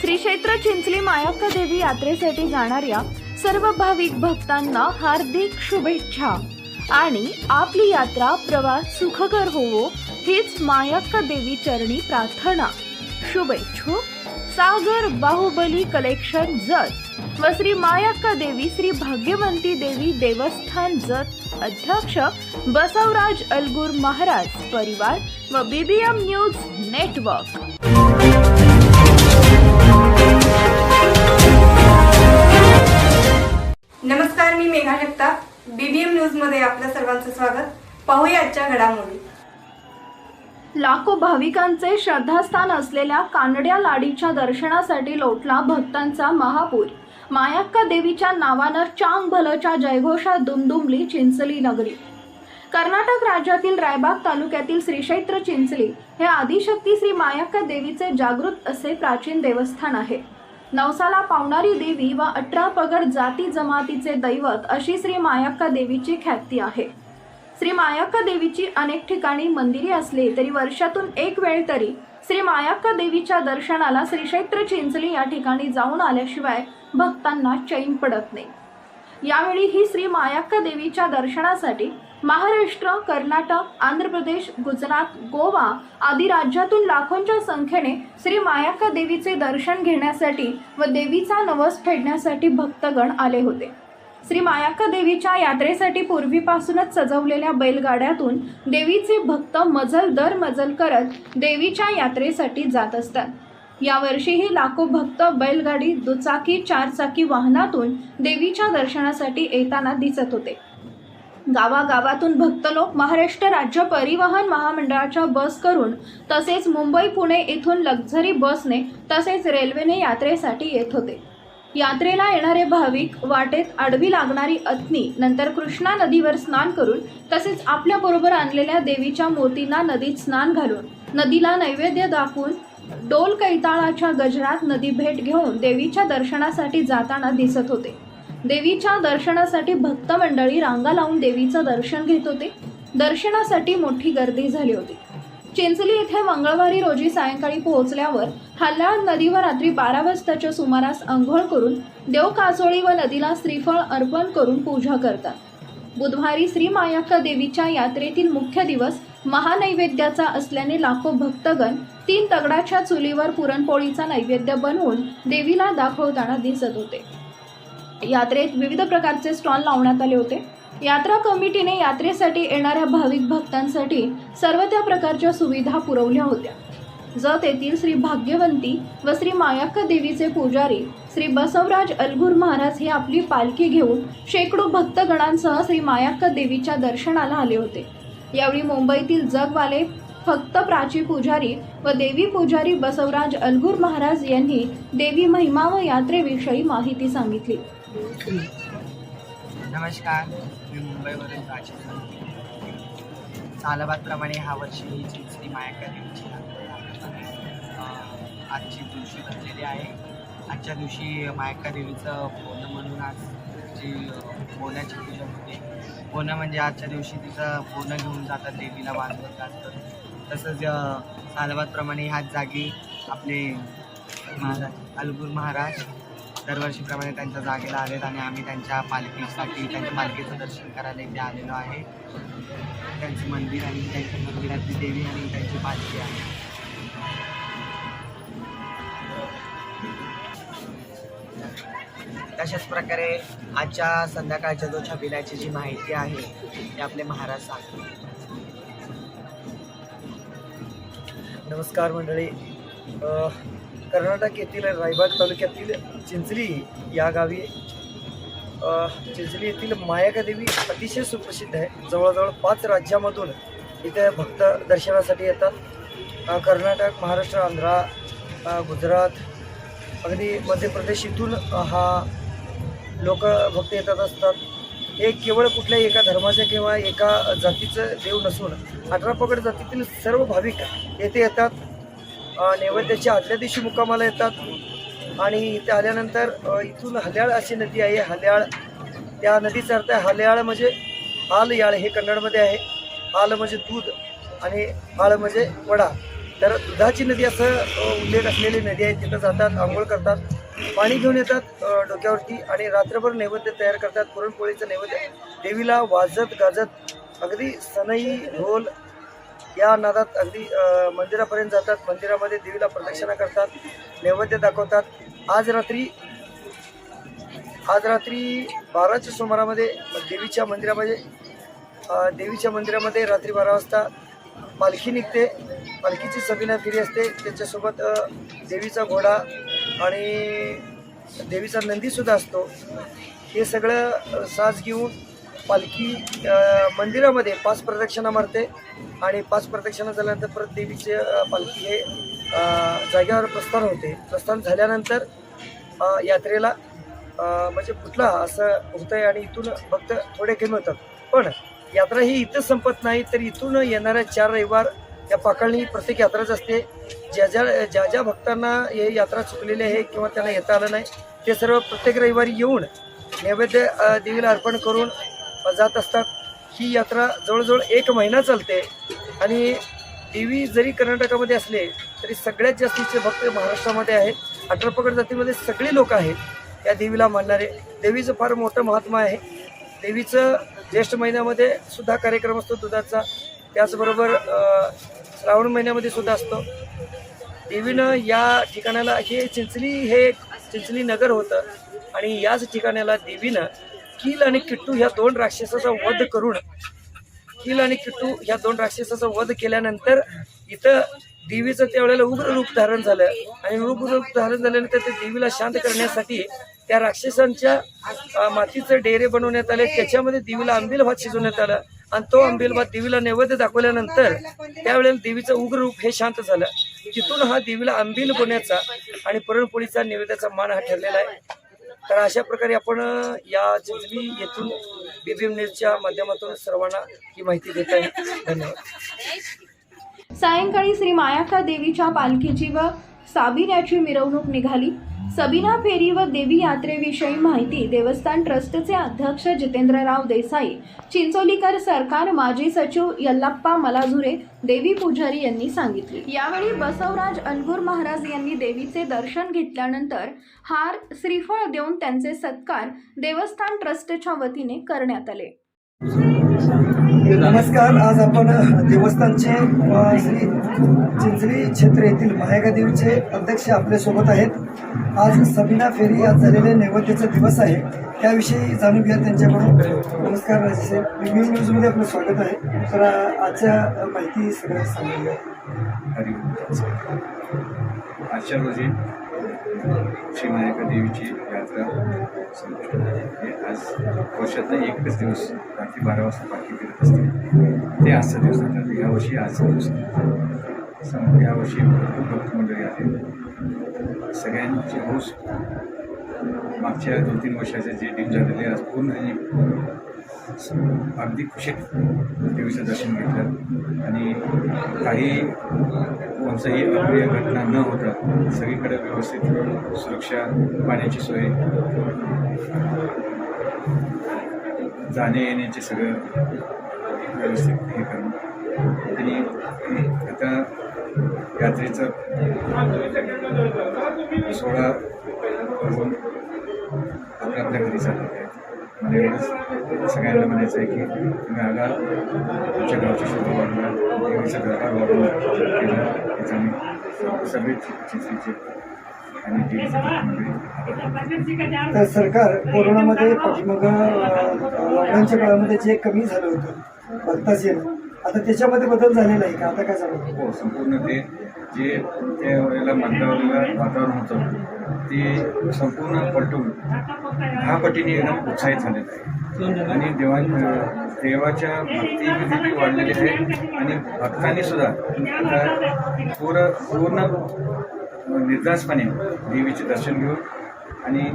श्री क्षेत्र चिंचली मायाक्का देवी यात्रेसाठी जाणाऱ्या सर्व भाविक भक्तांना हार्दिक शुभेच्छा. आणि आपली यात्रा प्रवास सुखकर होवो हीच मायाक्का देवी चरणी प्रार्थना. शुभेच्छू. सागर बाहुबली कलेक्शन जत व श्री मायाक्का देवी श्री भाग्यवंती देवी देवस्थान जत अध्यक्ष बसवराज अलगूर महाराज परिवार व बीबीएम न्यूज नेटवर्क नमस्कार मी मेघा जगताप. बीबीएम न्यूजमध्ये आपल्या सर्वांचं स्वागत. पाहूया आजच्या घडामोडी. लाखो भाविकांचे श्रद्धास्थान असलेल्या कानड्या लाडीच्या दर्शनासाठी लोटला भक्तांचा महापूर. मायाक्का देवीच्या नावानं चांग भलच्या जयघोषात दुमदुमली चिंचली नगरी. कर्नाटक राज्यातील रायबाग तालुक्यातील श्रीक्षेत्र चिंचली हे आदिशक्ती श्री मायाक्का देवीचे जागृत असे प्राचीन देवस्थान आहे. नवसाला पावणारी देवी व अठरा पगड जाती जमातीचे दैवत अशी श्री मायाक्का देवीची ख्याती आहे. श्री मायाक्का देवीची अनेक ठिकाणी मंदिरे असली तरी वर्षातून एक वेळ तरी श्री मायाक्का देवीच्या दर्शनाला श्रीक्षेत्र चिंचली या ठिकाणी जाऊन आल्याशिवाय भक्तांना चैन पडत नाही. यावेळी ही श्री मायाक्का देवीच्या दर्शनासाठी महाराष्ट्र कर्नाटक आंध्र प्रदेश गुजरात गोवा आदी राज्यातून लाखोंच्या संख्येने श्री मायाक्का देवीचे दर्शन घेण्यासाठी व देवीचा नवस फेडण्यासाठी भक्तगण आले होते. श्री मायाक्का देवीच्या यात्रेसाठी पूर्वीपासूनच सजवलेल्या बैलगाड्यातून देवीचे भक्त मजल दर मजल करत देवीच्या यात्रेसाठी जात असतात. यावर्षीही लाखो भक्त बैलगाडी दुचाकी चारचाकी वाहनातून देवीच्या दर्शनासाठी येताना दिसत होते. गावागावातून भक्त लोक महाराष्ट्र राज्य परिवहन महामंडळाच्या बस करून तसेच मुंबई पुणे येथून लक्झरी बसने तसेच रेल्वेने यात्रेसाठी येत होते. यात्रेला येणारे भाविक वाटेत आडवी लागणारी अत्नी नंतर कृष्णा नदीवर स्नान करून तसेच आपल्याबरोबर आणलेल्या देवीच्या मूर्तींना नदीत स्नान घालून नदीला नैवेद्य दाखवून डोल कैताळाच्या गजरात नदी भेट घेऊन देवीच्या दर्शनासाठी जाताना दिसत होते. देवीच्या दर्शनासाठी भक्त मंडळी रांगा लावून देवीचं दर्शन घेत होते. दर्शनासाठी मोठी गर्दी झाली होती. चिंचली येथे मंगळवारी रोजी सायंकाळी पोहोचल्यावर हल्लाळ नदीवर रात्री बारा वाजताच्या सुमारास आंघोळ करून देव कासोळी व नदीला श्रीफळ अर्पण करून पूजा करतात. बुधवारी श्री मायाक्का देवीच्या यात्रेतील मुख्य दिवस महानैवेद्याचा असल्याने लाखो भक्तगण तीन दगडाच्या चुलीवर पुरणपोळीचा नैवेद्य बनवून देवीला दाखवताना दिसत होते. यात्रेत विविध प्रकारचे स्टॉल लावण्यात आले होते. यात्रा कमिटीने यात्रेसाठी येणाऱ्या भाविक भक्तांसाठी सर्व त्या प्रकारच्या सुविधा पुरवल्या होत्या. जत येथील श्री भाग्यवंती व श्री मायाक्का देवीचे पुजारी श्री बसवराज अलगूर महाराज हे आपली पालखी घेऊन शेकडो भक्तगणांसह श्री मायाक्का देवीच्या दर्शनाला आले होते. यावेळी मुंबईतील जगवाले फक्त प्राची पुजारी व देवी पुजारी बसवराज अलगूर महाराज यांनी देवी महिमा व यात्रेविषयी माहिती सांगितली. नमस्कार मी मुंबईवरून प्राची सालाबादप्रमाणे ह्या वर्षी ही श्री मायाका देवीची आजची दिवशी बनलेली आहे. आजच्या दिवशी मायाका देवीचं पोनं म्हणून आज जी अं, पोण्याची पूजा होते. पोनं म्हणजे आजच्या दिवशी तिचं पोनं घेऊन जातात देवीला बांधून जातात तसंच अं, सालाबादप्रमाणे ह्याच जागी आपले महाराज अलगूर महाराज दरवर्षीप्रमाणे त्यांच्या जागेला आलेत आणि आम्ही त्यांच्या पालखीसाठी त्यांच्या पालखीचं दर्शन करायला इथे आलेलो आहे. त्यांचं मंदिर आणि त्यांच्या मंदिरातली देवी आणि त्यांची पालखी आहे. तशाच प्रकारे आजच्या संध्याकाळच्या जो छबिलाची जी माहिती आहे ती आपले महाराज सांगतील. नमस्कार मंडळी. कर्नाटक येथील रायबाग तालुक्यातील चिंचली या गावी चिंचली येथील मायाका देवी अतिशय सुप्रसिद्ध आहे. जवळजवळ पाच राज्यामधून इथे भक्त दर्शनासाठी येतात. कर्नाटक महाराष्ट्र आंध्रा गुजरात अगदी मध्य प्रदेश इथून हा लोक भक्त येतात असतात. हे केवळ कुठल्याही एका धर्माच्या किंवा एका जातीचं देव नसून अठरा पगड जातीतील सर्व भाविक येथे येतात. नैवेद्याच्या आदल्या दिवशी मुक्कामाला येतात. आणि इथे आल्यानंतर इथून हल्याळ अशी नदी आहे. हल्याळ त्या नदीचा अर्थ आहे हल्याळ म्हणजे हाल याळ हे कन्नडमध्ये आहे. हाल म्हणजे दूध आणि हाळ म्हणजे वडा. तर दुधाची नदी असं उल्लेख असलेली नदी आहे. तिथं जातात आंघोळ करतात. पाणी घेऊन येतात डोक्यावरती आणि रात्रभर नैवेद्य तयार करतात. पुरणपोळीचं नैवेद्य देवीला वाजत गाजत अगदी सनई ढोल या नादात अगदी मंदिरापर्यंत जातात. मंदिरामध्ये देवीला प्रदक्षिणा करतात नैवेद्य दाखवतात. आज रात्री आज रात्री बाराच्या सुमारामध्ये देवीच्या मंदिरामध्ये देवीच्या मंदिरामध्ये रात्री बारा वाजता पालखी निघते. पालखीची सबिना फेरी असते. त्याच्यासोबत देवीचा घोडा आणि देवीचा नंदीसुद्धा असतो. हे सगळं साज घेऊन पालखी मंदिरामध्ये पाच प्रदक्षिणा मारते आणि पाच प्रदक्षिणा झाल्यानंतर परत देवीचे पालखी हे जागेवर प्रस्थान होते. प्रस्थान झाल्यानंतर यात्रेला म्हणजे कुठला असं होतं आहे आणि इथून फक्त थोडे कमी होतात. पण यात्रा ही इथंच संपत नाही तर इथून येणाऱ्या चार रविवार या पाकळणी प्रत्येक यात्राच असते. ज्या ज्या ज्या ज्या भक्तांना हे यात्रा चुकलेली आहे किंवा त्यांना येता आलं नाही ते सर्व प्रत्येक रविवारी येऊन नैवेद्य देवीला अर्पण करून जात असतात. ही यात्रा जवळजवळ एक महिना चालते आणि देवी जरी कर्नाटकामध्ये असले तरी सगळ्यात जास्तीचे भक्त महाराष्ट्रामध्ये आहेत. अठरापगड जातीमध्ये सगळे लोक आहेत या देवीला मानणारे. देवीचं फार मोठं महात्मा आहे. देवीचं ज्येष्ठ महिन्यामध्ये सुद्धा कार्यक्रम असतो दुधाचा. त्याचबरोबर श्रावण महिन्यामध्ये सुद्धा असतो. देवीनं या ठिकाणाला हे चिंचली हे चिंचली नगर होतं. आणि याच ठिकाणाला देवीनं किल आणि किट्टू ह्या दोन राक्षसाचा वध करून किल आणि किट्टू ह्या दोन राक्षसाचा वध केल्यानंतर इथं देवीचं त्यावेळेला उग्र रूप धारण झालं. आणि उग्र रूप धारण झाल्यानंतर ते देवीला शांत करण्यासाठी त्या राक्षसांच्या मातीचे डेरे बनवण्यात आले. त्याच्यामध्ये देवीला आंबील भात शिजवण्यात आलं. आणि तो आंबील भात देवीला नैवेद्य दाखवल्यानंतर त्यावेळेला देवीचं उग्र रूप हे शांत झालं. तिथून हा देवीला आंबील बनण्याचा आणि पुरणपोळीचा नैवेद्याचा मान हा ठरलेला आहे. तर अशा प्रकारे आपण या चिंचली येथून बीबीएम न्यूजच्या माध्यमातून सर्वांना ही माहिती देत आहे. धन्यवाद. सायंकाळी श्री मायाका देवीच्या पालखीची व साबिन्याची मिरवणूक निघाली. सबिना फेरी व देवी यात्रेविषयी माहिती देवस्थान ट्रस्टचे अध्यक्ष जितेंद्रराव देसाई चिंचोलीकर सरकार माजी सचिव यल्लाप्पा मलाझुरे देवी पुजारी यांनी सांगितले. यावेळी बसवराज अनगुर महाराज यांनी देवीचे दर्शन घेतल्यानंतर हार श्रीफळ देऊन त्यांचे सत्कार देवस्थान ट्रस्टच्या वतीने करण्यात आले. नमस्कार आज आपण देवस्थानचे श्री चिंचरी क्षेत्र येथील माहेगा देवीचे अध्यक्ष आपल्यासोबत आहेत. आज सबिना फेरी आज झालेले नैवेद्याचा दिवस आहे. त्याविषयी जाणून घ्या त्यांच्याकडून. नमस्कार राजेसाहेब रिव्ह्यू न्यूजमध्ये आपलं स्वागत आहे. तर आजच्या माहिती सगळ्या सांगून घ्या आजच्या रोजी श्री मायाका देवीची यात्रा संपुष्ट झाली हे आज वर्षातनं एकच दिवस रात्री बारा वाजता पालखी फिरत असते ते आजचा दिवस आहे यावर्षी आजचा दिवस आहे यावर्षी भरपूर भक्त मंडळी आले सगळ्यांची हौस मागच्या दोन तीन वर्षाचे जे डीप झालेले आज पूर्ण अगदी खुशीत देवीचं दर्शन घेतलं. आणि काही कोणताही अप्रिय घटना न होता सगळीकडे व्यवस्थित सुरक्षा पाण्याची सोय जाणे येण्याचे सगळं व्यवस्थित हे करणं आणि आता यात्रेचं सोळा आपल्या आपल्या घरी चाललेले मला एवढंच. सगळ्यांना म्हणायचं आहे की तुम्ही आला. तुमच्या गावची शोभा वाढवा देवीचा दरबार वाढवा केला. याचा मी सगळे चित्रीचे आणि देवीचे मंडळी तर सरकार कोरोनामध्ये पाठीमाग लॉकडाऊनच्या काळामध्ये जे कमी झालं होतं भक्ताच येणं आता त्याच्यामध्ये बदल झालेला आहे का? आता काय झालं? हो संपूर्ण ते जे त्यावेळेला मंत्रावलेलं वातावरण होतं. ते संपूर्ण पलटून दहा पटीने एकदम उत्साहित झालेलं आहे आणि देवा देवाच्या भक्ती वाढलेली आहे आणि भक्तांनी सुद्धा पूर्ण पूर्ण निर्दासपणे देवीचे दर्शन घेऊन आणि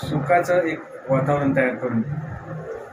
सुखाचं एक वातावरण तयार करून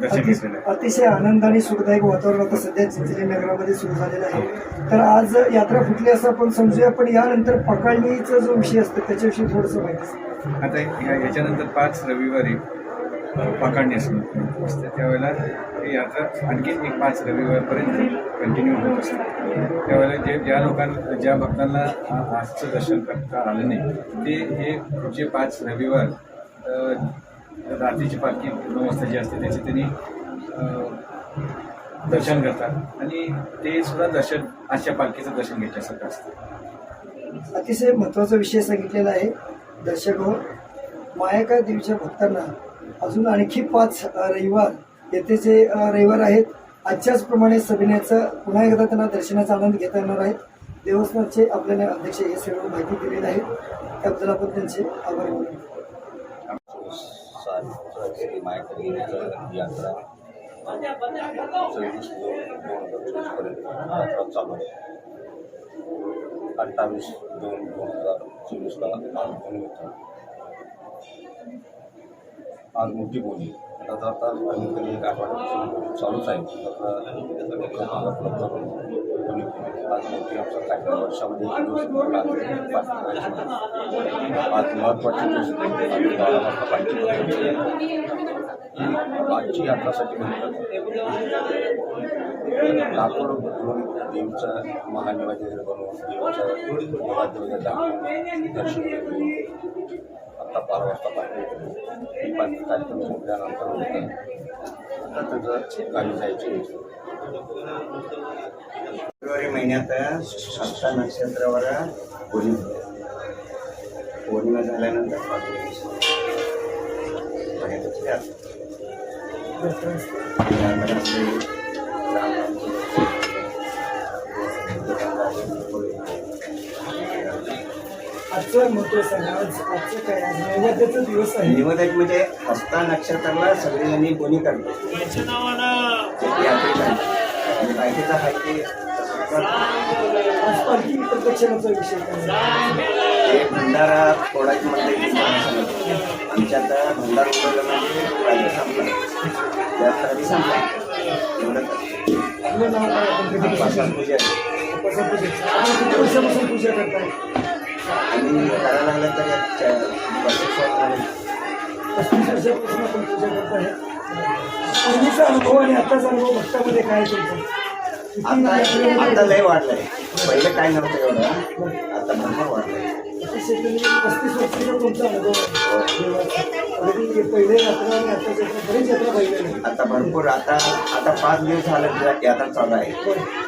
अतिशय आनंद आणि सुखदायक वातावरण आता सध्या चिंचली नगरामध्ये सुरू झालेलं आहे. तर आज यात्रा फुटली असं आपण समजूया पण यानंतर पकडणीचा जो विषय असतो त्याच्याविषयी थोडंसं माहिती. आता याच्यानंतर पाच रविवारी पाकाडणी असते असते त्यावेळेला ती यात्रा आणखी एक पाच रविवारपर्यंत कंटिन्यू होत असते त्यावेळेला जे ज्या लोकांना ज्या भक्तांना आजचं दर्शन करता आलं नाही ते हे पुढचे पाच रविवार रात्रीची पालखी व्यवस्था जी असते त्याचे त्यांनी दर्शन करतात. आणि ते सुद्धा दर्शन आजच्या पालखीचं दर्शन घेतल्यासारखं असतं. अतिशय महत्त्वाचा विषय सांगितलेला आहे. दर्शक हो मायाका देवीच्या भक्तांना अजून आणखी पाच रविवार येथे जे रविवार आहेत आजच्याच प्रमाणे सभिनेचं पुन्हा एकदा त्यांना दर्शनाचा आनंद घेता येणार आहेत देवस्थानचे आपल्याला अध्यक्ष हे सर्व माहिती दिलेली आहे. त्याबद्दल आपण त्यांचे आभार मानू सात श्री मायाकडे यात्रा सव्वीस दोन दोन हजार चोवीसपर्यंत यात्रा चालू आहे अठ्ठावीस दोन दोन हजार चोवीसला आज मोठी बोली आता आता कमीत कमी एक आठवड्यापासून बोली चालूच आहे. आता उपलब्ध करून आज मोठी आमचा कार्यक्रम वर्षामध्ये आज महत्त्वाची गोष्ट बारा वाजता पाहिजे आजची यात्रासाठी म्हणतात. लाकूड लोक देवीचं महानिवाज बनवून देवाचं दाखवून दर्शन आत्ता बारा वाजता पाहिजे ही कार्यक्रम संपल्यानंतर होतं आता त्याचं जायची फेब्रुवारी महिन्यात हस्ता नक्षत्रावर पौर्णिमा पौर्णिमा झाल्यानंतर महिन्यातच यात्रा. आजचं महत्त्व सांगा. आज आजचं काय? आज नैवेद्याचा दिवस आहे. निवदक म्हणजे हस्ता नक्षत्राला सगळेजणी बोनी करतात ते यात्रेत आहे. आणि बाकीचं आहे ते आज पालखी प्रदक्षिणाचा विषय काय? आहे? ते भंडारा फोडायची म्हणते की माणसाला आमच्यात भंडार उडवलं म्हणजे राजी संपला यात्रा बी संपला एवढं आपलं नाव काय? आपण कधी पासून पूजा. पूजेचं. आपण वर्षापासून पूजा करताय? आणि करायला लागलं तर. पस्तीस वर्षापासून आपण पूजा करताय पूर्वीचा अनुभव आणि आताचा अनुभव भक्तामध्ये काय तुमचा? आता लय वाढलंय. पहिलं काय नव्हतं एवढं. आता भरपूर वाढलंय. तुम्ही पस्तीस वर्षाचा तुमचा अनुभव आहे. देवाचा. अगदी पहिले यात्रा आणि आताच्या यात्रा बरीच यात्रा पाहिलेली आहे. आता भरपूर. आता आता पाच दिवस झालं यात्रा चालू आहे.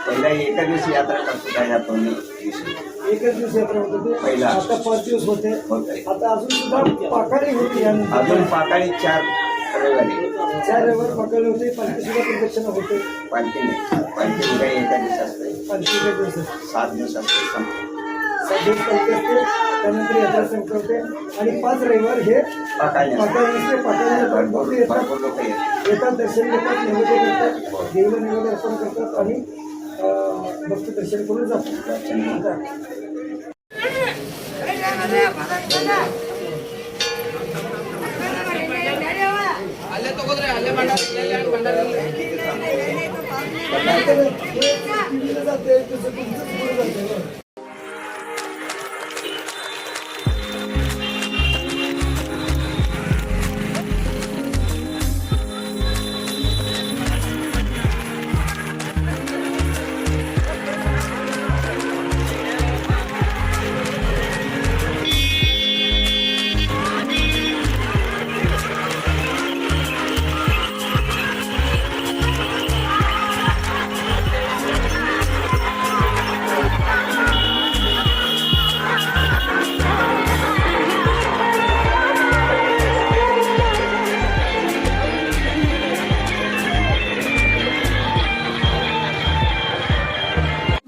पहिला एका दिवशी यात्रा करतो काय आपण दिवशी. एकच दिवस यात्रा होत होते. पहिला. आता पाच दिवस होते. होतंय. आता अजून सुद्धा पाकाळी होती यानंतर अजून पाकाळी चार रविवारी. चार रविवार पाकाळी होते. पालखी सुद्धा प्रदक्षिणा होते. पालखी नाही. पालखी उद्या एका दिवस असते. पालखी एका दिवस असते. सात दिवस असते. संपते. पालखी असते. त्यानंतर यात्रा संपवते आणि पाच रविवार हे पाकाळी असते. पाकाळी असते. पाकाळी भरपूर भरपूर येतात. भरपूर लोक येतात. येतात दर्शन घेतात नैवेद्य करतात. देवीला नैवेद्य अर्पण करतात आणि अं, भक्त दर्शन करून जातात. जाते ಅಲ್ಲೇ ತಗೋದ್ರೆ ಅಲ್ಲೇ ಬಂಡ